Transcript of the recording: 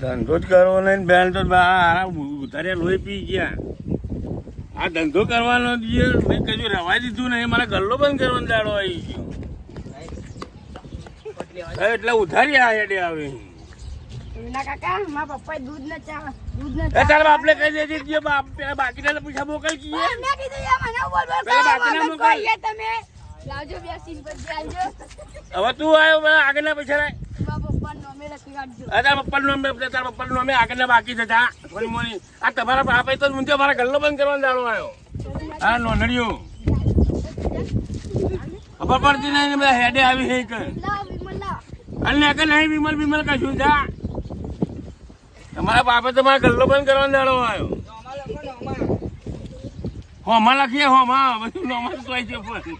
ધંધો જ કરવો નહીં બેન તો ઉતારે લોહી પી ગયા. આ ધંધો કરવાનો જે મેં કજું રવા દીધું નહીં, મારા ગલ્લો બંધ કરવાનો દાડો આવી ગયો. એટલે ઉધારી આ હેડે આવે. ના કાકા મારા પપ્પાએ દૂધ ન ચા દૂધ ન એ તારા બાપને કહી દેજે બાપ પેલા બાકીના પૈસા મોકલ કીએ મેં કીધું યાર મને બોલ બોલ પેલા કરો, બાકીના મોકલ. તમે. લાવજો બે સીન પછી આવજો. હવે તું આવ્યો પેલા આગળના પૈસા લાય. પપ્પા પપ્પાનું નામે લખી કાઢજો. આ તારા તારા પપ્પાનું નામે આગળના બાકી થોડી મોની. આ તમારા બાપે તો મુંજે મારા ગલ્લો બંધ કરવાનો દાડો આવ્યો. હા નોંધણીઓ. ખબર પડતી નહીં બધા હેડે આવી હે કે? લાવ વિમલ લાવ અને કે નહીં વિમલ વિમલ કશું જા. તમારા બાપે તમારા ગલ્લો પણ કરવાનો દાડો આવ્યો. હોમાં લખીએ હોમાં બધું નોમાં સોય છે પણ.